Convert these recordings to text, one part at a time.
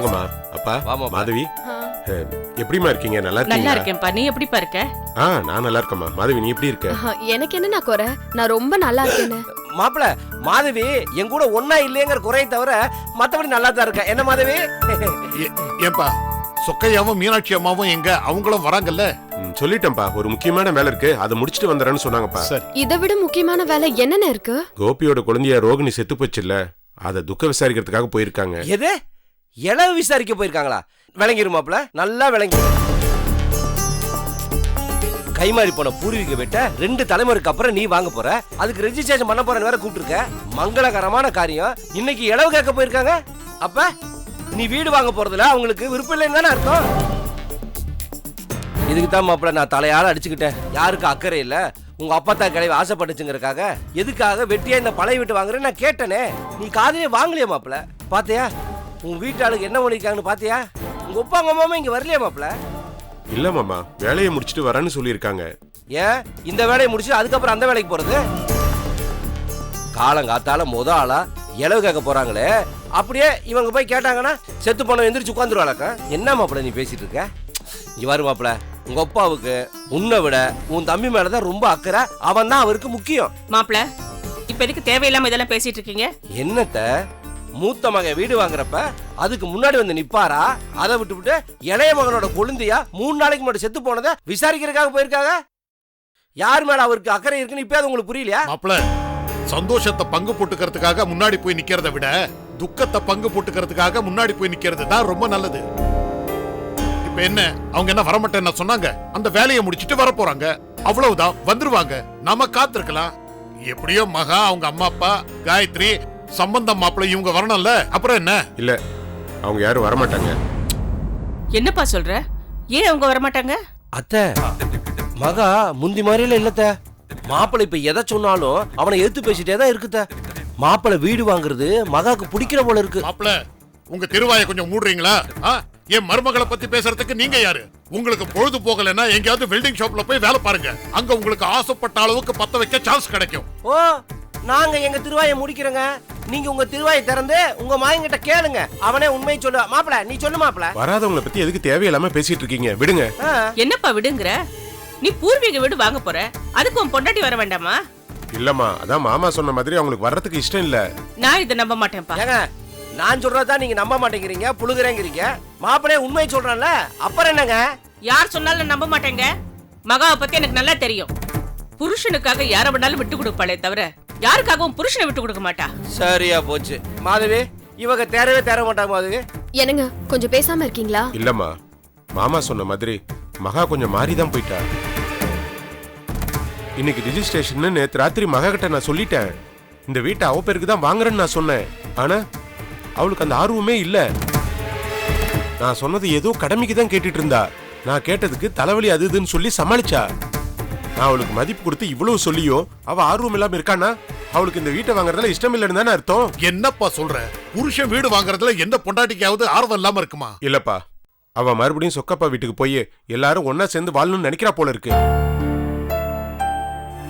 வாங்கம்மா. அப்பா. மாதவி. எப்படிம்மா இருக்கீங்க? நல்லா நல்லா இருக்கீங்களா இருக்கேன்ப்பா. நீ எப்படிப்பா இருக்க? ஆ நான் நல்லா இருக்கேம்மா. மாதவி நீ எப்படி இருக்க? எனக்கு என்ன நான் குறை? நான் ரொம்ப நல்லா இருக்கேன்னு. மாப்பிள மாதவி என் கூட ஒன்னா இல்லையங்கிற குறையை தவிர மத்தபடி நல்லா தான் இருக்கேன். என்ன மாதவி? ஏ- ஏன்பா சொக்கையாவும் மீனாட்சி அம்மாவும் எங்க? அவங்களும் வராங்கல்ல? சொல்லிட்டேன்ப்பா. ஒரு முக்கியமான வேலை இருக்கு. அதை முடிச்சுட்டு வந்துடுறேன்னு சொன்னாங்கப்பா. சரி. இதை விட முக்கியமான வேலை என்னென்ன இருக்கு? கோபியோட குழந்தைய ரோகிணி செத்து போச்சுல்ல. அதை துக்க விசாரிக்கிறதுக்காக போயிருக்காங்க. எது? இளவு விசாரிக்க போயிருக்காங்களா? விளங்கிருமாப்ல நல்லா விளங்கிரு கைமாறி போன பூர்வீக வீட்ட ரெண்டு தலைமுறைக்கு அப்புறம் நீ வாங்க போற. அதுக்கு ரெஜிஸ்ட்ரேஷன் பண்ண போறேன்னு வேற கூப்பிட்டுருக்க. மங்களகரமான காரியம். இன்னைக்கு இளவு கேட்க போயிருக்காங்க. அப்ப நீ வீடு வாங்க போறதுல அவங்களுக்கு விருப்பம் இல்லைன்னு தானே அர்த்தம்? இதுக்கு தான் மாப்பிள நான் தலையால அடிச்சுக்கிட்டேன். யாருக்கு அக்கறை இல்ல. உங்க அப்பா தான் கிளவி ஆசைப்பட்டுச்சுங்கிறக்காக. எதுக்காக வெட்டியா இந்த பழைய வீட்டு வாங்குறேன்னு நான் கேட்டனே. நீ காதலே வாங்கலையா மாப்பிள பாத்தியா? உன் வீட்டாளுக்கு என்ன பண்ணிருக்காங்கன்னு பாத்தியா? உங்க அப்பா உங்க அம்மாவும் இங்க வரலையா மாப்பிள இல்ல மாமா. வேலையை முடிச்சுட்டு வரேன்னு சொல்லியிருக்காங்க. ஏன்? இந்த வேலையை முடிச்சு அதுக்கப்புறம் அந்த வேலைக்கு போறது? காலங்காத்தால முத ஆளா இளவு கேட்க போறாங்களே. அப்படியே இவங்க போய் கேட்டாங்கன்னா செத்து போன எந்திரிச்சு உட்காந்துருவாளக்க? என்ன மாப்பிள நீ பேசிட்டு இருக்க? இவ்வாறு மாப்பிள உங்க அப்பாவுக்கு உன்னை விட உன் தம்பி மேலதான் ரொம்ப அக்கறை. அவன் தான் அவருக்கு முக்கியம். மாப்பிள இப்ப எதுக்கு தேவையில்லாம இதெல்லாம் பேசிட்டு இருக்கீங்க? என்னத்த? மூத்த மகன் வீடு வாங்குறப்ப அதுக்கு முன்னாடி வந்து நிப்பாரா? அதை விட்டுவிட்டு இளைய மகனோட கொழுந்தையா மூணு நாளைக்கு முன்னாடி செத்து போனதை விசாரிக்கிறதுக்காக போயிருக்காங்க? யார் மேல அவருக்கு அக்கறை இருக்குன்னு இப்ப அது உங்களுக்கு புரியலையா? மாப்பிள சந்தோஷத்தை பங்கு போட்டுக்கிறதுக்காக முன்னாடி போய் நிக்கிறத விட துக்கத்தை பங்கு போட்டுக்கிறதுக்காக முன்னாடி போய் நிக்கிறது தான் ரொம்ப நல்லது. இப்ப என்ன அவங்க என்ன வரமாட்டேன்னு சொன்னாங்க? அந்த வேலையை முடிச்சிட்டு வர போறாங்க. அவ்வளவுதான் வந்துருவாங்க. நாம காத்திருக்கலாம். எப்படியோ மகா அவங்க அம்மா அப்பா காயத்ரி சம்பந்தம் மாப்பிள்ளை இவங்க வரணும்ல? அப்புறம் என்ன? இல்ல அவங்க யாரும் வரமாட்டாங்க. என்னப்பா சொல்ற? ஏன் அவங்க வரமாட்டாங்க? அத்தை மகா முந்தி மாதிரில இல்லத்த. மாப்பிள்ளை இப்ப எதை சொன்னாலும் அவனை எதிர்த்து பேசிட்டே தான் இருக்குத்த. மாப்பிள்ளை வீடு வாங்குறது மகாக்கு பிடிக்கிற போல இருக்கு. மாப்பிள உங்க திருவாயை கொஞ்சம் மூடுறீங்களா? ஆ? என் மருமகளை பத்தி பேசுறதுக்கு நீங்க யாரு? உங்களுக்கு பொழுது போகலைன்னா எங்கேயாவது வெல்டிங் ஷாப்ல போய் வேலை பாருங்க. அங்க உங்களுக்கு ஆசைப்பட்ட அளவுக்கு பத்த வைக்க சான்ஸ் கிடைக்கும். ஓ நாங்க எங்க திருவாயை முடிக்கிறோங்க. நீங்க உங்க திருவாயை திறந்து உங்க மகன்கிட்ட கேளுங்க. அவனே உண்மையை சொல்லு மாப்பிள நீ சொல்லு மாப்பிள. வராதவங்களை பத்தி எதுக்கு தேவையில்லாம பேசிட்டு இருக்கீங்க? விடுங்க. ஆ, என்னப்பா விடுங்கிற? நீ பூர்வீக வீடு வாங்க போற. அதுக்கு உன் பொண்டாட்டி வர வேண்டாமா? இல்லம்மா அதான் மாமா சொன்ன மாதிரி அவங்களுக்கு வர்றதுக்கு இஷ்டம் இல்ல. நான் இதை நம்ப மாட்டேன்ப்பா. ஏங்க நான் சொல்றதா நீங்க நம்ப மாட்டேங்கிறீங்க புழுகுறேங்கிறீங்க. மாப்பிளைய உண்மையை சொல்றேன்ல அப்புறம் என்னங்க? யார் சொன்னாலும் நம்ப மாட்டேங்க. மகாவை பத்தி எனக்கு நல்லா தெரியும். புருஷனுக்காக யார வேணாலும் விட்டு கொடுப்பாளே தவிர யாருக்காகவும் புருஷனை விட்டு கொடுக்க மாட்டா? சரியா போச்சு. மாதவி இவங்க தேரவே தேர மாட்டாங்க மாதவி. என்னங்க கொஞ்சம் பேசாம இருக்கீங்களா? இல்லம்மா மாமா சொன்ன மாதிரி மகா கொஞ்சம் மாறி தான் போயிட்டா. இன்னைக்கு ரிஜிஸ்ட்ரேஷன் நேத்து ராத்திரி மகா கிட்ட நான் சொல்லிட்டேன். இந்த வீட்டை அவ பேருக்கு தான் வாங்குறேன்னு நான் சொன்னேன். ஆனா அவளுக்கு அந்த ஆர்வமே இல்ல. நான் சொன்னது ஏதோ கடமைக்கு தான் கேட்டுட்டு இருந்தா. நான் கேட்டதுக்கு தலைவலி அது இதுன்னு சொல்லி சமாளிச்சா. நான் அவளுக்கு மதிப்பு கொடுத்து இவ்வளவு சொல்லியும் அவ ஆர்வம் இல்லாம இருக்கானா? அவளுக்கு இந்த வீட்டை வாங்குறதுல இஷ்டம் இல்லைன்னு தானே அர்த்தம்? என்னப்பா சொல்ற? புருஷன் வீடு வாங்குறதுல எந்த பொண்டாட்டிக்காவது ஆர்வம் இல்லாம இருக்குமா? இல்லப்பா. அவ மறுபடியும் சொக்கப்பா வீட்டுக்கு போய் எல்லாரும் ஒன்னா சேர்ந்து வாழணும்னு நினைக்கிறா போல இருக்கு.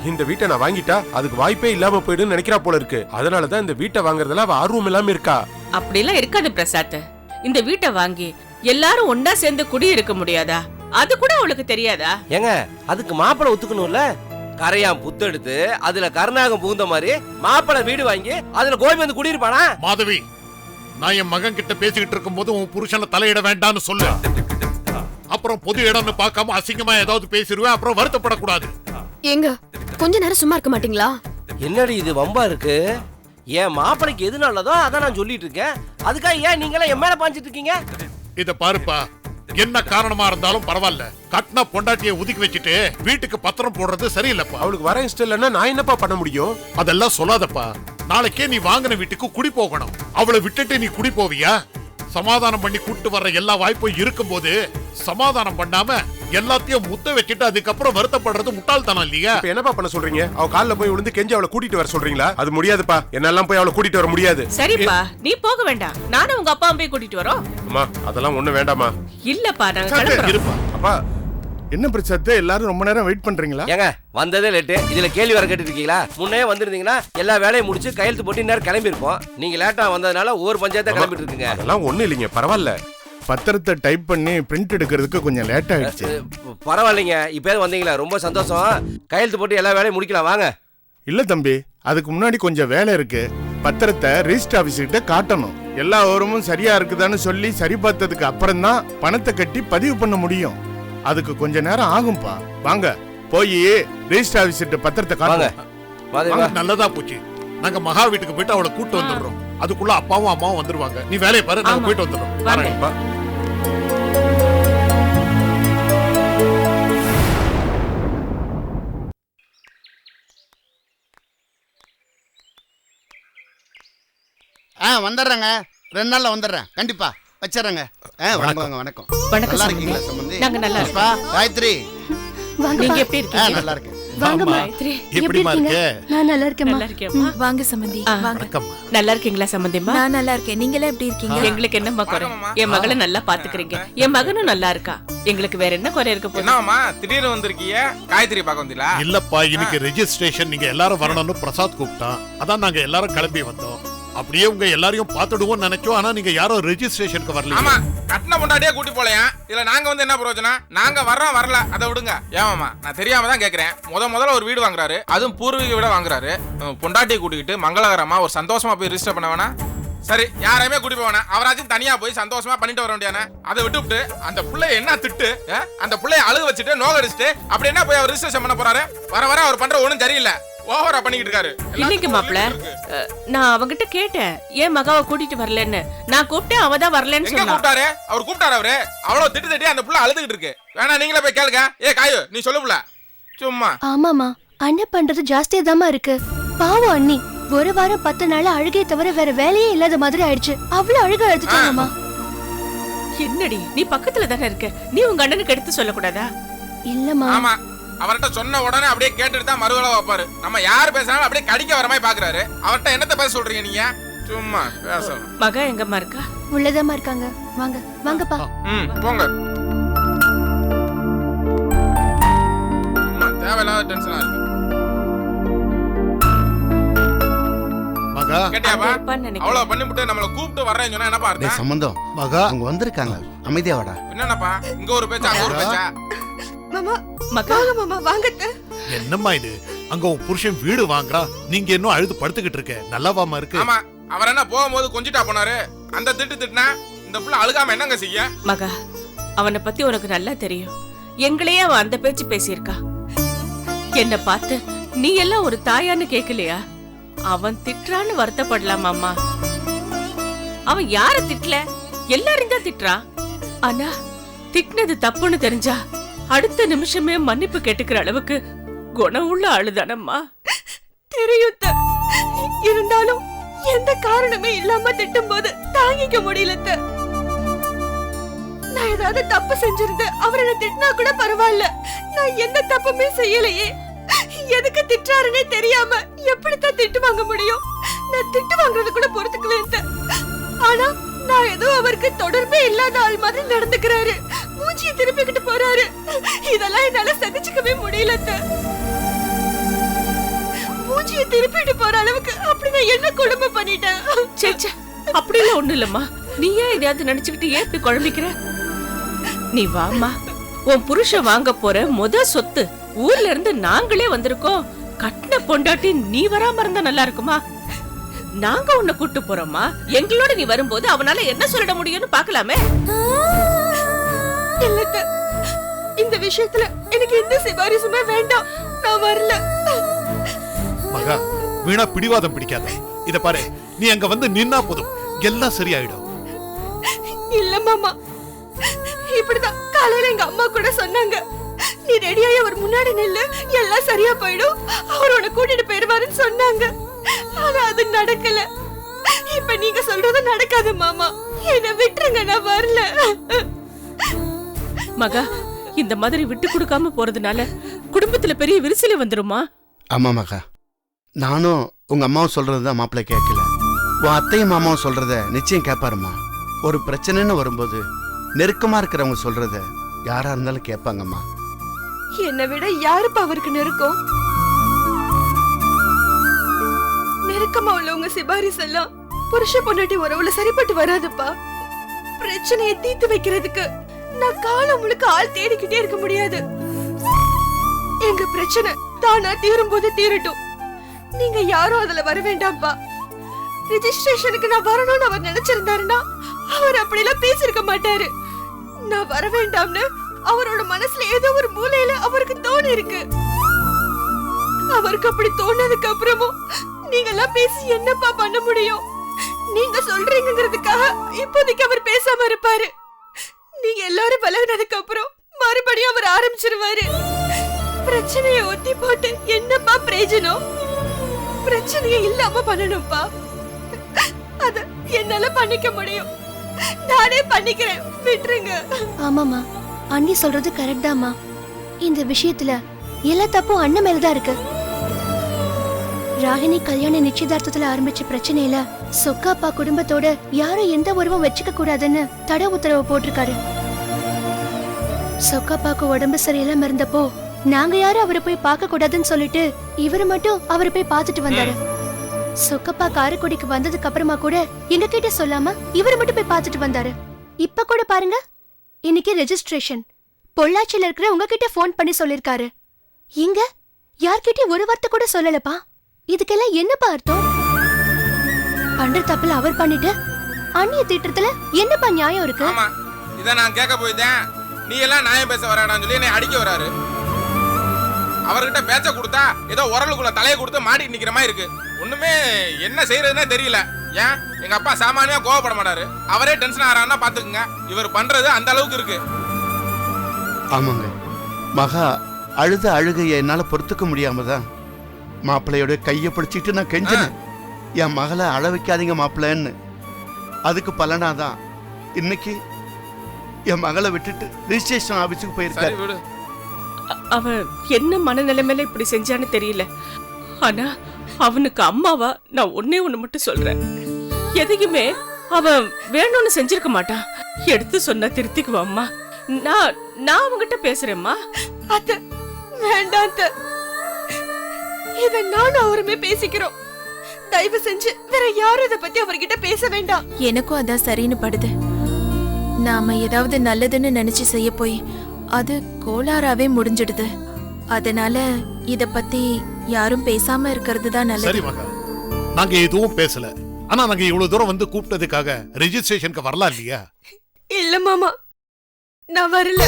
இந்த வீட்டை நான் வாங்கிட்டா அதுக்கு வாய்ப்பே இல்லாம போயிடுன்னு நினைக்கிறா போல இருக்கு. அதனாலதான் இந்த வீட்டை வாங்குறதுல அவ ஆர்வம் இல்லாம இருக்கா? அப்படிலாம் இருக்காது பிரசாத். இந்த வீட்டை வாங்கி எல்லாரும் ஒன்னா சேர்ந்து குடி இருக்க முடியாதா? அது கூட அவளுக்கு தெரியாதா? ஏங்க அதுக்கு மாப்பிளை ஒத்துக்கணும்ல? கரையான் புத்தெடுத்து அதுல கருணாகம் புகுந்த மாதிரி மாப்பிளை வீடு வாங்கி அதுல கோபி வந்து குடியிருப்பானா? மாதவி நான் என் மகன் கிட்ட பேசிக்கிட்டு இருக்கும்போது உன் புருஷனை தலையிட வேண்டாம்னு சொல்லு. அப்புறம் பொது இடம்னு பார்க்காம அசிங்கமா ஏதாவது பேசிடுவேன் அப்புறம் வருத்தப்படக்கூடாது. ஏங்க கொஞ்ச நேரம் சும்மா இருக்க மாட்டீங்களா? என்னடி இது வம்பா இருக்கு? என் மாப்பிளைக்கு எது நல்லதோ அதான் நான் சொல்லிட்டு இருக்கேன். அதுக்காக ஏன் நீங்களாம் என் மேல பாஞ்சிட்டு இருக்கீங்க? இத பாருப்பா என்ன காரணமா இருந்தாலும் பரவாயில்ல. கட்டின பொண்டாட்டியை ஒதுக்கி வச்சுட்டு வீட்டுக்கு பத்திரம் போடுறது சரியில்லைப்பா. அவளுக்கு வர இஷ்டம் இல்லைன்னா நான் என்னப்பா பண்ண முடியும்? அதெல்லாம் சொல்லாதப்பா. நாளைக்கே நீ வாங்கின வீட்டுக்கு குடி போகணும். அவளை விட்டுட்டு நீ குடி போவியா? சமாதானம் பண்ணி கூட்டு வர்ற எல்லா வாய்ப்பும் இருக்கும்போது சமாதானம் பண்ணாம எல்லாத்தையும் முத்த வச்சுட்டு அதுக்கப்புறம் வருத்தப்படுறது முட்டாள்தனம் இல்லையா? இப்ப என்னப்பா பண்ண சொல்றீங்க? அவ கால்ல போய் விழுந்து கெஞ்சி அவளை கூட்டிட்டு வர சொல்றீங்களா? அது முடியாதுப்பா. என்னெல்லாம் போய் அவளை கூட்டிட்டு வர முடியாது. சரிப்பா நீ போக வேண்டாம். நானும் உங்க அப்பா போய் கூட்டிட்டு வரோம். அம்மா அதெல்லாம் ஒண்ணு வேண்டாமா இல்லப்பா நாங்க கிளம்புறோம். இருப்பா. அப்பா என்ன பிரசாத் எல்லாரும் ரொம்ப நேரம் வெயிட் பண்றீங்களா? ஏங்க வந்ததே லேட்டு இதுல கேள்வி வர கேட்டு இருக்கீங்களா முன்னே வந்திருந்தீங்கன்னா எல்லா வேலையும் முடிச்சு கையெழுத்து போட்டு நேரம் கிளம்பி இருப்போம் நீங்க லேட்டா வந்ததுனால ஒவ்வொரு பஞ்சாயத்தா கிளம்பிட்டு இருக்குங்க. அதெல்லாம் ஒண்ணு இல்லைங்க பரவாயில்ல. பத்திரத்தை டைப் பண்ணி பிரிண்ட் எடுக்கிறதுக்கு கொஞ்சம் லேட் ஆயிடுச்சு. பரவாயில்லைங்க. இப்பயாவது வந்தீங்களா? ரொம்ப சந்தோஷம். கையெழுத்து போட்டு எல்லா வேலையும் முடிக்கலாம். வாங்க. இல்ல தம்பி அதுக்கு முன்னாடி கொஞ்சம் வேலை இருக்கு. பத்திரத்தை ரெஜிஸ்டர் ஆபீஸ் கிட்ட காட்டணும். எல்லா விவரமும் சரியா இருக்குதான்னு சொல்லி சரி பார்த்ததுக்கு அப்புறம் தான் பணத்தை கட்டி பதிவு பண்ண முடியும். அதுக்கு கொஞ்ச நேரம் ஆகும்பா வாங்க போய் ரெஜிஸ்டர் ஆபீஸ் கிட்ட பத்திரத்தை காட்டுங்க வாங்க. வாங்க, நல்லதா போச்சு. நாங்க மகா வீட்டுக்கு போயிட்டு அவளை கூட்டு வந்துடுறோம். அதுக்குள்ள அப்பாவும் அம்மாவும் வந்துருவாங்க. நீ வேலையை பாரு நாங்க. போயிட்டு வந்துடுறோம். ஆ வந்துடுறேங்க. ரெண்டு நாள்ல வந்துடுறேன். கண்டிப்பா. வச்சிடுறேங்க. ஆ வணக்கம் வாங்க, வணக்கம் வணக்கம். நல்லா. இருக்கீங்களா சம்பந்தி? நாங்க நல்லா புஷ்பா, காயத்ரி. நீங்க எப்படி ஆ இருக்கீங்க? நல்லா இருக்கேன். வாங்கம்மா எப்படிமா இருக்க நான் நல்லா? ம், வாங்க சம்பந்தி ஆ. வாங்க. வணக்கம்மா நல்லா இருக்கீங்களா சம்பந்தியம்மா நான் நல்லா இருக்கேன். நீங்க எல்லாம் எப்படி இருக்கீங்க? எங்களுக்கு என்னம்மா குறை? என் மகளை நல்லா பாத்துக்கிறீங்க என் மகனும் நல்லா இருக்கா? எங்களுக்கு வேற என்ன குறை இருக்க போகுது? என்னம்மா திடீர்னு வந்திருக்கீங்க? காயத்ரி பார்க்க வந்தீங்களா? இல்லப்பா இன்னைக்கு ரெஜிஸ்ட்ரேஷன் நீங்க எல்லாரும் வரணும்னு பிரசாத் கூப்பிட்டான். அதான் நாங்க எல்லாரும் கிளம்பி வந்தோம். அப்படியே உங்க எல்லாரையும் பார்த்துடுவோம் நினைச்சோம். ஆனா நீங்க யாரும் ரெஜிஸ்ட்ரேஷனுக்கு வரல ஆமா கட்டின முன்னாடியே கூட்டி போலையா? இல்ல நாங்க வந்து என்ன பிரயோஜனம்? நாங்க வர்றோம் வரல. அதை விடுங்க. ஏமாமா நான் தெரியாம தான் கேக்குறேன். முத முதல்ல ஒரு வீடு வாங்குறாரு. அதுவும் பூர்வீக வீட வாங்குறாரு. பொண்டாட்டியை கூட்டிக்கிட்டு மங்களகரமா ஒரு சந்தோஷமா போய் ரிஜிஸ்டர் பண்ண வேணா சரி யாரையுமே கூட்டி போவேனா அவராச்சும் தனியா போய் சந்தோஷமா பண்ணிட்டு வர வேண்டியானே அதை விட்டுவிட்டு அந்த பிள்ளைய என்ன திட்டு? அந்த பிள்ளைய அழுக வச்சுட்டு நோகடிச்சுட்டு அப்படி என்ன போய் அவர் ரிஜிஸ்ட்ரேஷன் பண்ண போறாரு? வர வர அவர் பண்ற ஒன்றும் சரியில்லை. ஓவரா பண்ணிக்கிட்டு இருக்காரு இல்லைங்க. அஹ், நான் அவங்கிட்ட கேட்டேன். ஏன் மகாவை கூட்டிட்டு வரலன்னு? நான் கூப்பிட்டேன் அவ தான் வரலன்னு எங்க சொன்னா கூப்பிட்டாரு? அவர் கூப்பிட்டாரு அவரு. அவ்வளவு திட்டு திட்டி அந்த புள்ள அழுதுகிட்டு இருக்கு. வேணா நீங்களே போய் கேளுங்க. ஏ காயு நீ சொல்லு புள்ள. சும்மா. ஆமாமா அண்ணன் பண்றது ஜாஸ்தியா இருக்கு. பாவம் அண்ணி. ஒரு வாரம் பத்து நாள் அழுகையை தவிர வேற வேலையே இல்லாத மாதிரி ஆயிடுச்சு. அவ்வளவு அழுக அழுதுட்டாங்கம்மா. என்னடி நீ பக்கத்துல தானே இருக்க? நீ உங்க அண்ணனுக்கு எடுத்து சொல்லக்கூடாதா? இல்லம்மா. ஆமா. அவர்கிட்ட சொன்ன உடனே அப்படியே கேட்டுட்டு தான் மறுதலை வைப்பாரு. நம்ம யார் பேசினாலும் அப்படியே கடிக்க வர மாதிரி பாக்குறாரு. அவர்கிட்ட என்னத்த பேச சொல்றீங்க நீங்க? சும்மா பேசணும். மகா எங்கம்மா இருக்கா? உள்ளதாம்மா இருக்காங்க. வாங்க வாங்கப்பா. ம் போங்க. சும்மா தேவையில்லாத டென்ஷனா இருக்கு. மகா. கேட்டியாப்பா? இருப்பான்னு நினைக்கிறேன். அவ்வளவு பண்ணிவிட்டு நம்மள கூப்பிட்டு வர்றேன்னு சொன்னா என்னப்பா டேய் அர்த்தம் சம்பந்தம். மகா அவங்க வந்திருக்காங்க. அமைதியா வாடா. என்னப்பா? இங்க ஒரு பேச்சா அங்க ஒரு பேச்சா? என்னம்மா இது? அங்க உன் புருஷன் வீடு வாங்குறா. நீங்க இன்னும் அழுது படுத்துக்கிட்டு இருக்க. நல்லாவாமா இருக்கு. ஆமா அவர் என்ன போகும்போது கொஞ்சிட்டா போனாரு. அந்த திட்டு திட்டுனா இந்த புள்ள அழுகாம என்னங்க செய்ய? மகா அவனை பத்தி உனக்கு நல்லா தெரியும். எங்களையே அவன் அந்த பேச்சு பேசியிருக்கா. என்ன பார்த்து நீ எல்லாம் ஒரு தாயான்னு கேக்கலையா? அவன் திட்டுறான்னு வருத்தப்படலாமாம்மா அவன் யார திட்டல? எல்லாரையும் தான் திட்டுறான் ஆனா திட்டினது தப்புன்னு தெரிஞ்சா அடுத்த நிமிஷமே மன்னிப்பு கேட்டுக்கிற அளவுக்கு குணம் உள்ள ஆளுதானம்மா? தெரியும் இருந்தாலும் எந்த காரணமே இல்லாம திட்டும் போது தாங்கிக்க முடியல நான் ஏதாவது தப்பு செஞ்சிருந்து அவர் என்ன திட்டினா கூட பரவாயில்ல. நான் எந்த தப்புமே செய்யலையே. எதுக்கு திட்டாருன்னே தெரியாம எப்படித்தான் திட்டு வாங்க முடியும்? நான் திட்டு வாங்குறது கூட பொறுத்துக்குவேன் ஆனா நான் ஏதோ அவருக்கு தொடர்பே இல்லாத ஆள் மாதிரி நடந்துக்கிறாரு. மூஞ்சியை திருப்பிக்கிட்டு போறாரு. இதெல்லாம் என்னால சகிச்சுக்கவே முடியல. மூஞ்சியை திருப்பிட்டு போற அளவுக்கு அப்படி நான் என்ன கொடுமை பண்ணிட்டேன்? ச்சே, ச்சே, அப்படிலாம் ஒண்ணு இல்லம்மா. நீ ஏன் இதையாவது நினைச்சுக்கிட்டு ஏன் இப்படி குழம்பிக்கிற? நீ வாம்மா. உன் புருஷன் வாங்க போற முத சொத்து ஊர்ல இருந்து நாங்களே வந்திருக்கோம். கட்டின பொண்டாட்டி நீ வராம இருந்தா நல்லா இருக்குமா? நாங்க உன்னை கூட்டு போறோமா எங்களோட நீ வரும்போது அவனால என்ன சொல்லிட முடியும்னு பாக்கலாமே இல்ல அத்தை. இந்த விஷயத்துல எனக்கு எந்த சிபாரிசுமே வேண்டாம். நான் வரல. மகா வீணா பிடிவாதம் பிடிக்காத. இத பாரு நீ அங்க வந்து நின்னா போதும். எல்லாம் சரியாயிடும். இல்ல மாமா. இப்படிதான் காலையில எங்க அம்மா கூட சொன்னாங்க. நீ ரெடியாயி அவர் முன்னாடி நில்லு எல்லாம் சரியா போயிடும். அவர் உன்னை கூட்டிட்டு போயிருவாருன்னு சொன்னாங்க. ஆனா அது நடக்கல. இப்ப நீங்க சொல்றது நடக்காது மாமா. என்ன விட்டுருங்க நான் வரல. மகா இந்த மாதிரி விட்டு கொடுக்காம போறதுனால குடும்பத்துல பெரிய விரிசலே வந்துருமா? ஆமா மகா. நானும் உங்க அம்மாவும் சொல்றதுதான் மாப்பிள்ளை கேட்கல. உன் அத்தையும் மாமாவும் சொல்றத நிச்சயம் கேட்பாருமா? ஒரு பிரச்சனைன்னு வரும்போது நெருக்கமா இருக்கிறவங்க சொல்றத யாரா இருந்தாலும் கேட்பாங்கம்மா. என்னை விட யாருப்பா அவருக்கு நெருக்கம்? நெருக்கமா உள்ளவங்க சிபாரிசு எல்லாம் புருஷ பொண்டாட்டி உறவுல சரிப்பட்டு வராதுப்பா. பிரச்சனையை தீர்த்து வைக்கிறதுக்கு நான் காலம் முழுக்க ஆள் தேடிக்கிட்டே இருக்க முடியாது. எங்க பிரச்சனை தானா தீரும் போது தீரட்டும். நீங்க யாரும் அதுல வர வேண்டாம்ப்பா ரிஜிஸ்ட்ரேஷனுக்கு நான் வரணும்னு அவர் நினைச்சிருந்தாருன்னா அவர் அப்படிலாம் பேசியிருக்க மாட்டாரு. நான் வர வேண்டாம்னு அவரோட மனசுல ஏதோ ஒரு மூலையில அவருக்கு தோணி இருக்கு அவருக்கு அப்படி தோணதுக்கு அப்புறமும் நீங்க எல்லாம் பேசி என்னப்பா பண்ண முடியும்? நீங்க சொல்றீங்கிறதுக்காக இப்போதைக்கு அவர் பேசாம இருப்பாரு. நீங்க எல்லாரும் விலகினதுக்கு அப்புறம் மறுபடியும் அவர் ஆரம்பிச்சிருவாரு. பிரச்சனையை ஒத்தி போட்டு என்னப்பா பிரயோஜனம்? பிரச்சனையை இல்லாம பண்ணணும்ப்பா. அத என்னால பண்ணிக்க முடியும். நானே பண்ணிக்கிறேன். விட்டுருங்க. ஆமாமா அண்ணி சொல்றது கரெக்ட் இந்த விஷயத்துல எல்லா தப்பும் அண்ணன் மேலதான் இருக்கு. ராகினி கல்யாண நிச்சயதார்த்தத்துல ஆரம்பிச்ச பிரச்சனையில சொக்காப்பா குடும்பத்தோட யாரும் எந்த உறவும் வச்சுக்க கூடாதுன்னு தட உத்தரவு போட்டிருக்காரு. சொக்காப்பாக்கு உடம்பு சரியில்லாம இருந்தப்போ நாங்க யாரும் அவரை போய் பார்க்க கூடாதுன்னு சொல்லிட்டு இவரு மட்டும் அவரை போய் பார்த்துட்டு வந்தாரு. சொக்கப்பா காரைக்குடிக்கு வந்ததுக்கு அப்புறமா கூட எங்க கிட்ட சொல்லாம இவரு மட்டும் போய் பார்த்துட்டு வந்தாரு. இப்ப கூட பாருங்க இன்னைக்கு ரெஜிஸ்ட்ரேஷன் பொள்ளாச்சியில இருக்கிற உங்ககிட்ட ஃபோன் பண்ணி சொல்லிருக்காரு. இங்க யார்கிட்டயும் ஒரு வார்த்தை கூட சொல்லலப்பா. இதுக்கெல்லாம் என்னப்பா அர்த்தம்? பண்ற தப்புல அவர் பண்ணிட்டு அந்நிய திட்டத்துல என்னப்பா நியாயம் இருக்கு? ஆமா இதை நான் கேட்க போயிட்டேன். நீ எல்லாம் நியாயம் பேச வராடான்னு சொல்லி என்னை அடிக்க வராரு. அவர்கிட்ட பேச்ச கொடுத்தா ஏதோ உரலுக்குள்ள தலையை கொடுத்து மாட்டிட்டு நிக்கிற மாதிரி இருக்கு. ஒண்ணுமே என்ன செய்யறதுன்னே தெரியல. ஏன்? எங்க அப்பா சாமானியா கோவப்பட மாட்டாரு. அவரே டென்ஷன் ஆறான்னா பாத்துக்குங்க. இவர் பண்றது அந்த அளவுக்கு இருக்கு. ஆமாங்க. மகா அழுத அழுகையை என்னால பொறுத்துக்க முடியாம தான் மாப்பிள்ளையோட கையை பிடிச்சிட்டு நான் கெஞ்சினேன் என் மகளை அழ வைக்காதீங்க மாப்பிள்ளைன்னு. அதுக்கு பலனாதான் இன்னைக்கு என் மகளை விட்டுட்டு ரிஜிஸ்ட்ரேஷன் ஆபீஸுக்கு சரி போயிருக்காரு விடு. அ- அவன் என்ன மனநிலைமையில இப்படி செஞ்சான்னு தெரியல. ஆனா அவனுக்கு அம்மாவா நான் ஒன்னே ஒண்ணு மட்டும் சொல்றேன். எதையுமே அவன் வேணும்னு செஞ்சிருக்க மாட்டான். எடுத்து சொன்னா திருத்திக்குவா அம்மா நான் நான் அவங்கிட்ட பேசுறேம்மா. அத்த வேண்டாம் அத்த. இத நானும் அவருமே பேசிக்கிறோம். தயவு செஞ்சு வேற யாரும் இத பத்தி அவர்கிட்ட பேச வேண்டாம். எனக்கும் அதான் சரின்னு படுது. நாம ஏதாவது நல்லதுன்னு நினைச்சு செய்ய போய் அது கோளாறாவே முடிஞ்சிடுது. அதனால இத பத்தி யாரும் பேசாம இருக்கிறது தான் சரி நல்லது மகா. நாங்க எதுவும் பேசல. ஆனா நாங்க இவ்வளவு தூரம் வந்து கூப்பிட்டதுக்காக ரெஜிஸ்ட்ரேஷனுக்கு வரலாம் இல்லையா? இல்ல மாமா. நான் வரல.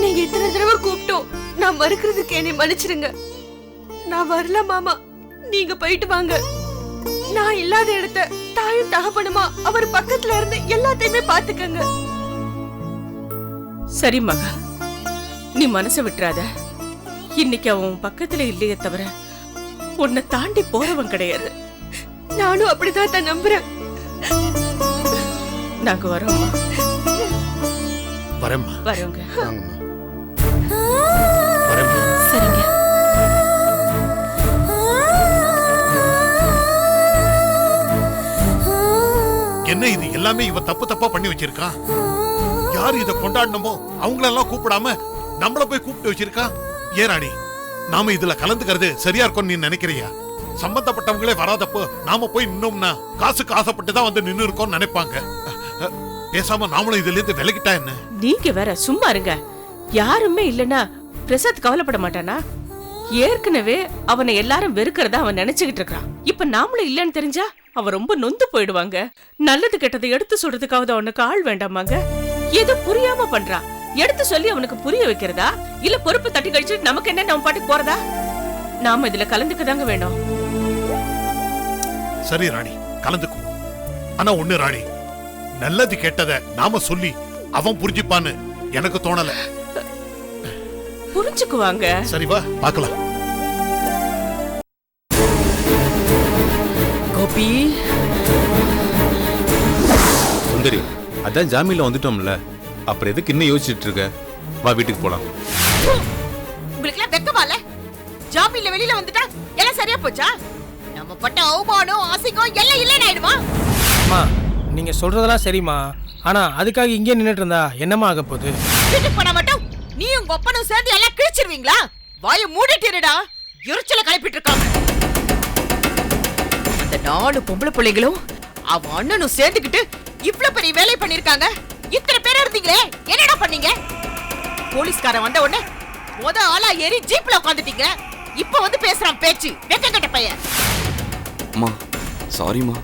நீங்க இத்தனை தடவை கூப்பிட்டோம். நான் மறுக்கிறதுக்கு என்னை மன்னிச்சிடுங்க நான் வரல மாமா. நீங்க போயிட்டு வாங்க. நான் இல்லாத இடத்த தாயும் தகப்பனுமா அவர் பக்கத்துல இருந்து எல்லாத்தையுமே பாத்துக்கங்க சரி மகா. நீ மனச விட்டுறாத. இன்னைக்கு அவன் பக்கத்துல இல்லையே தவிர உன்னை தாண்டி போறவன் கிடையாது. நானும் அப்படிதான் தான் நம்புறேன். நாங்க வரோம்மா வரேம்மா. வரோங்க. என்ன இது? எல்லாமே இவன் தப்பு தப்பா பண்ணி வச்சிருக்கான் யார் இத கொண்டாடணுமோ அவங்களெல்லாம் கூப்பிடாம நம்மள போய் கூப்பிட்டு வச்சிருக்கான் ஏராணி ராணி? நாம இதுல கலந்துக்கிறது சரியா இருக்கும் நீ நினைக்கிறியா? சம்பந்தப்பட்டவங்களே வராதப்போ நாம போய் நின்னோம்னா காசுக்கு ஆசைப்பட்டு தான் வந்து நின்னு இருக்கோம்னு நினைப்பாங்க. பேசாம நாமளும் இதுல இருந்து விலகிட்டா என்ன? நீங்க வேற சும்மா இருங்க. யாருமே இல்லனா பிரசாத் கவலைப்பட மாட்டானா? ஏற்கனவே அவனை எல்லாரும் வெறுக்கிறதா அவன் நினைச்சுக்கிட்டு இருக்கான் இப்ப நாமளும் இல்லன்னு தெரிஞ்சா அவன் ரொம்ப நொந்து போயிடுவாங்க. நல்லது கெட்டதை எடுத்து சொல்றதுக்காவது அவனுக்கு ஆள் வேண்டாமாங்க. ஏதோ புரியாம பண்றான் எடுத்து சொல்லி அவனுக்கு புரிய வைக்கிறதா? இல்ல பொறுப்பு தட்டி கழிச்சுட்டு நமக்கு என்ன நம்ம பாட்டுக்கு போறதா? நாம இதுல கலந்துக்க தாங்க வேணும். சரி ராணி. கலந்துக்குவோம் ஆனா ஒண்ணு ராணி. நல்லது கெட்டத நாம சொல்லி அவன் புரிஞ்சுப்பான்னு எனக்கு தோணல. புரிஞ்சுக்குவாங்க. சரி வா பார்க்கலாம் கோபி சுந்தரி அதான் ஜாமீன்ல வந்துட்டோம்ல. அப்புறம் எதுக்கு இன்னும் யோசிச்சுட்டு இருக்க? வா வீட்டுக்கு போலாம். உங்களுக்கு எல்லாம் வெக்கமால? ஜாமீன்ல வெளியில வந்துட்டா எல்லாம் சரியா போச்சா? நம்ம பட்ட அவமானம் அசிங்கம் எல்லாம் இல்லைன்னு ஆயிடுமா? அம்மா நீங்க சொல்றதெல்லாம் சரிம்மா. ஆனா அதுக்காக இங்கே நின்னுட்டு இருந்தா என்னம்மா ஆக போகுது? வீட்டுக்கு போனா மட்டும் நீ உங்க ஒப்பனும் சேர்ந்து எல்லாம் கிழிச்சிருவீங்களா? வாயை மூடிட்டிருடா எரிச்சல கிளப்பிட்டு இருக்காங்க. நாலு பொம்பளை பிள்ளைங்களும் அவ அண்ணனும் சேர்ந்துக்கிட்டு இவ்ளோ பெரிய வேலை பண்ணிருக்காங்க இத்தனை பேர் இருந்தீங்களே என்னடா பண்ணீங்க? போலீஸ்காரன் வந்த உடனே முத ஆளா ஏறி ஜீப்ல உட்காந்துட்டீங்க இப்ப வந்து பேசுறான் பேச்சு. வெக்க கட்ட பையன். அம்மா சாரிம்மா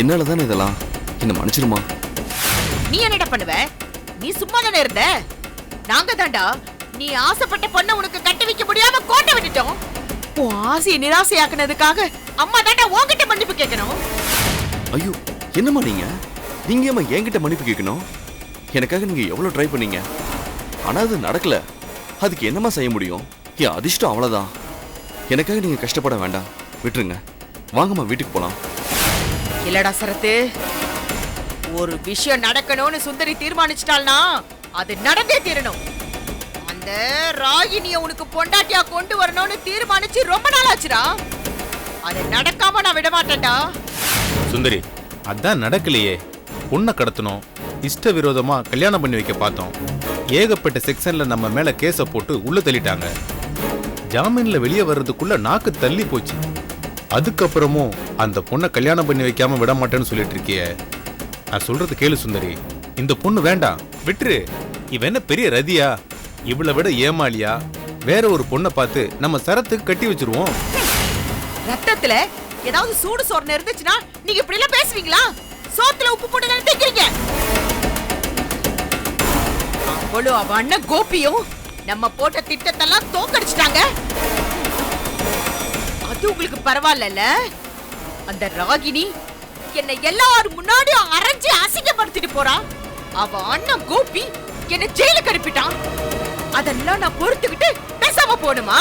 என்னால தானே இதெல்லாம்? என்ன மன்னிச்சிருமா நீ என்னடா பண்ணுவ? நீ சும்மா தானே இருந்த? நாங்க தாண்டா நீ ஆசைப்பட்ட பொண்ண உனக்கு கட்டி வைக்க முடியாம கோட்டை விட்டுட்டோம். உன் ஆசையை நிராசையாக்குனதுக்காக அம்மா தாண்டா உன்கிட்ட மன்னிப்பு கேட்கணும் ஐயோ என்னம்மா நீங்க? நீங்க ஏம்மா என்கிட்ட மன்னிப்பு கேட்கணும் எனக்காக நீங்க எவ்வளவு ட்ரை பண்ணீங்க? ஆனா அது நடக்கல. அதுக்கு என்னம்மா செய்ய முடியும்? என் அதிர்ஷ்டம் அவ்வளவுதான். எனக்காக நீங்க கஷ்டப்பட வேண்டாம். விட்டுருங்க. வாங்கம்மா வீட்டுக்கு போலாம். இல்லடா சரத்து. ஒரு விஷயம் நடக்கணும்னு சுந்தரி தீர்மானிச்சிட்டாள்னா அது நடந்தே தீரணும். அந்த ராகினிய உனக்கு பொண்டாட்டியா கொண்டு வரணும்னு தீர்மானிச்சு ரொம்ப நாள் ஆச்சுடா அது நடக்காம நான் விட மாட்டேன்டா. சுந்தரி அதான் நடக்கலையே. பொண்ணை கடத்தணும். இஷ்ட விரோதமா கல்யாணம் பண்ணி வைக்க பார்த்தோம். ஏகப்பட்ட செக்ஷன்ல நம்ம மேல கேஸ போட்டு உள்ள தள்ளிட்டாங்க. ஜாமீன்ல வெளியே வர்றதுக்குள்ள நாக்கு தள்ளி போச்சு. அதுக்கப்புறமும் அந்த பொண்ணை கல்யாணம் பண்ணி வைக்காம விட மாட்டேன்னு சொல்லிட்டு இருக்கியே. நான் சொல்றது கேளு சுந்தரி. இந்த பொண்ணு வேண்டாம். விட்டுரு. இவ என்ன பெரிய ரதியா? இவளை விட ஏமாளியா? வேற ஒரு பொண்ணை பார்த்து நம்ம சரத்துக்கு கட்டி வச்சிருவோம். ரத்தத்துல ஏதாவது சூடு சொரணை இருந்துச்சுன்னா நீங்க இப்படி எல்லாம் பேசுவீங்களா? சோத்துல உப்பு போட்டு தானே தைக்கிறீங்க அவ அண்ணன் கோபியும் நம்ம போட்ட திட்டத்தெல்லாம் தோக்கடிச்சிட்டாங்க. அது உங்களுக்கு பரவாயில்ல அந்த ராகினி என்னை எல்லாரும் முன்னாடியும் அரைஞ்சு அசிங்கப்படுத்திட்டு போறா. அவ அண்ணன் கோபி என்ன ஜெயிலுக்கு அனுப்பிட்டான். அதெல்லாம் நான் பொறுத்துக்கிட்டு பேசாம போணுமா.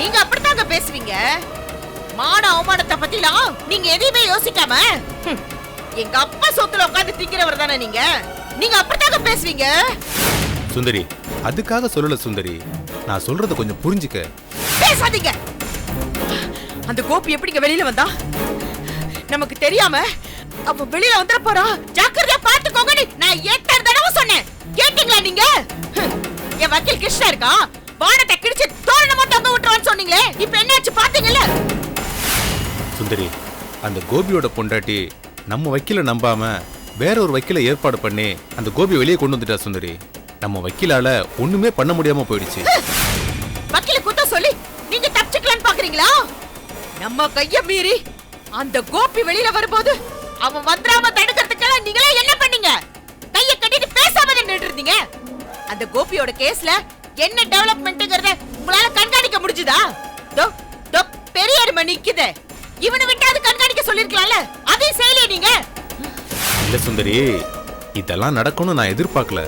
நீங்க அப்படித்தாங்க பேசுவீங்க? மான அவமானத்தை பத்திலாம் நீங்க எதையுமே யோசிக்காம? எங்க அப்பா சொத்துல உட்கார்ந்து திங்கிறவர் தானே நீங்க? நீங்க அப்படித்தாங்க பேசுவீங்க? சுந்தரி அதுக்காக சொல்லல சுந்தரி. நான் சொல்றத கொஞ்சம் புரிஞ்சுக்க. பேசாதீங்க. அந்த கோபி எப்படிங்க வெளியில வந்தா? நமக்கு தெரியாம அவ வெளியில வந்துட போறா. ஜாக்கிரதையா பாத்துக்கோங்க நான் தடவை சொன்னேன். கேட்டீங்களா நீங்க? என் வக்கீல் கிருஷ்ணா இருக்கா? வானத்தை கிழிச்சு தோரணமா தொங்க விட்டுருவான்னு சொன்னீங்களே. இப்ப என்னாச்சு பாத்தீங்கல்ல? சுந்தரி அந்த கோபியோட பொண்டாட்டி நம்ம வக்கீல நம்பாம வேற ஒரு வக்கீல ஏற்பாடு பண்ணி அந்த கோபி வெளியே கொண்டு வந்துட்டா சுந்தரி. நம்ம வக்கீலால ஒண்ணுமே பண்ண முடியாம போயிடுச்சு. வக்கீல குத்த சொல்லி நீங்க தப்பிச்சுக்கலாம்னு பாக்குறீங்களா? நம்ம கைய மீறி அந்த கோபி வெளியில வரும்போது அவன் வந்துடாம தடுக்கிறதுக்கெல்லாம் நீங்களே என்ன இருந்தீங்க அந்த கோபியோட கேஸ்ல என்ன டெவலப்மெண்ட்ங்கறத உங்களால கண்காணிக்க முடிஞ்சுதா? தோ தோ பெரிய அருமை நிக்குதே. இவனை விட்டாது கண்காணிக்க சொல்லிருக்கலாம்ல? அதையும் செய்யலையே நீங்க? இல்ல சுந்தரி இதெல்லாம் நடக்கும்னு நான் எதிர்பார்க்கல.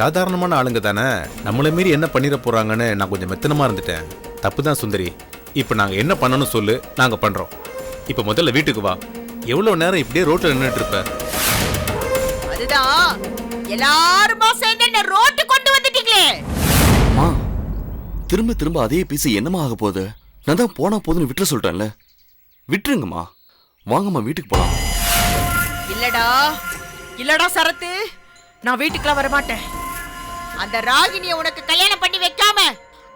சாதாரணமான ஆளுங்க தானே. நம்மளை மீறி என்ன பண்ணிட போறாங்கன்னு நான் கொஞ்சம் மெத்தனமா இருந்துட்டேன். தப்பு தான் சுந்தரி. இப்போ நாங்க என்ன பண்ணணும் சொல்லு நாங்க பண்றோம். இப்போ முதல்ல வீட்டுக்கு வா. எவ்வளவு நேரம் இப்படியே ரோட்ல நின்றுட்டு இருப்ப? அதுதான். எல்லாருமா என்ன ரோட்டு கொண்டு வந்துட்டீங்களே? அம்மா திரும்ப திரும்ப அதே பீஸ் என்னம்மா ஆக போகுது? நான் தான் போனா போதுன்னு விட்டுற சொல்லிட்டேன்ல. விட்டுருங்கம்மா. வாங்கம்மா வீட்டுக்கு போலாம். இல்லடா இல்லடா சரத்து. நான் வீட்டுக்குலாம் வர மாட்டேன் அந்த ராகினிய உனக்கு கல்யாணம் பண்ணி வைக்காம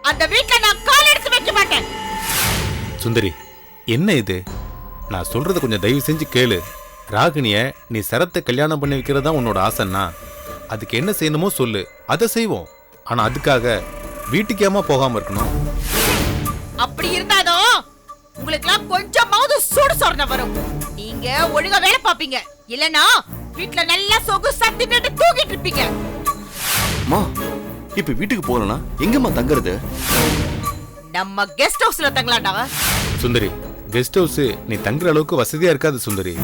அந்த வீட்ல நான் கால் எடுத்து வைக்க மாட்டேன். சுந்தரி என்ன இது? நான் சொல்றத கொஞ்சம் தயவு செஞ்சு கேளு. ராகினிய நீ சரத்தை கல்யாணம் பண்ணி வைக்கிறது தான் உன்னோட ஆசைன்னா. அதுக்கு என்ன செய்யணுமோ சொல்லு. அதை செய்வோம். ஆனா அதுக்காக வீட்டுக்கு ஏமா போகாம இருக்கணும்? அப்படி இருந்தாலும் உங்களுக்குலாம் கொஞ்சமாவது சூடு சொரணை வரும். நீங்க ஒழுங்கா வேலை பாப்பீங்க இல்லனா வீட்ல நல்லா சொகுசா தின்னுட்டு தூங்கிட்டு இருப்பீங்க. அம்மா இப்ப வீட்டுக்கு போகலனா எங்கம்மா தங்குறது? நம்ம கெஸ்ட் ஹவுஸ்ல தங்கலாம்டா. சுந்தரி கெஸ்ட் ஹவுஸ் நீ தங்குற அளவுக்கு வசதியா இருக்காது சுந்தரி.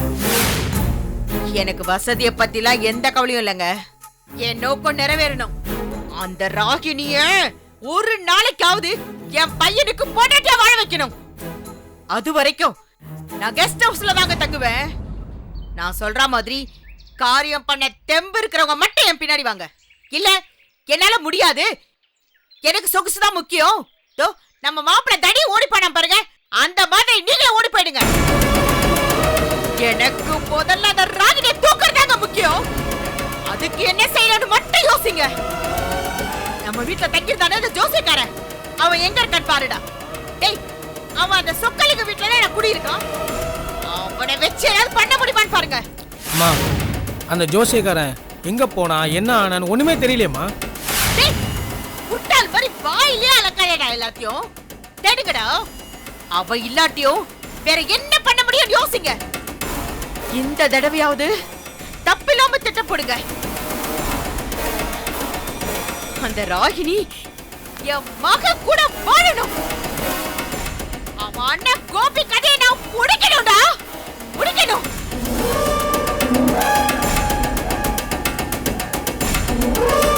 எனக்கு வசதிய பத்திலாம் எந்த கவலையும் இல்லைங்க. என் நோக்கம் நிறைவேறணும். அந்த ராகினிய ஒரு நாளைக்காவது என் பையனுக்கு பொண்டாட்டியா வாழ வைக்கணும். அது வரைக்கும் நான் கெஸ்ட் ஹவுஸ்ல தாங்க தங்குவேன். நான் சொல்ற மாதிரி காரியம் பண்ண தெம்பு இருக்கிறவங்க மட்டும் என் பின்னாடி வாங்க. இல்ல என்னால முடியாது. எனக்கு சொகுசு தான் முக்கியம். தோ நம்ம மாப்பிள்ள தடி ஓடி போனா பாருங்க. அந்த மாதிரி நீங்களே ஓடி போயிடுங்க. எனக்கு முதல்ல அந்த ராகினியை தூக்குறதாங்க முக்கியம். அதுக்கு என்ன செய்யணும்னு மட்டும் யோசிங்க. நம்ம வீட்ல தங்கியிருந்தானே அந்த ஜோசியக்காரன். அவன் எங்க இருக்கான்னு பாருடா. டேய் அவன் அந்த சொக்கலிங்க வீட்ல தான் குடியிருக்கான். அவனை வச்சு ஏதாவது பண்ண முடியுமான்னு பாருங்க. அம்மா அந்த ஜோசியக்காரன் எங்க போனா என்ன ஆனான்னு ஒண்ணுமே தெரியலையேம்மா. டேய் முட்டாள் மாதிரி வாயிலே அலக்காதடா எல்லாத்தையும். தேடுங்கடா. அவ இல்லாட்டியும் வேற என்ன பண்ண முடியும் யோசிங்க. இந்த தடவையாவது இல்லாம திட்ட போடுங்க அந்த ராகினி என் மக கூட வாழணும். அவன் அண்ணன் கோபி கதையை நான் முடிக்கணும்டா. முடிக்கணும். Woo!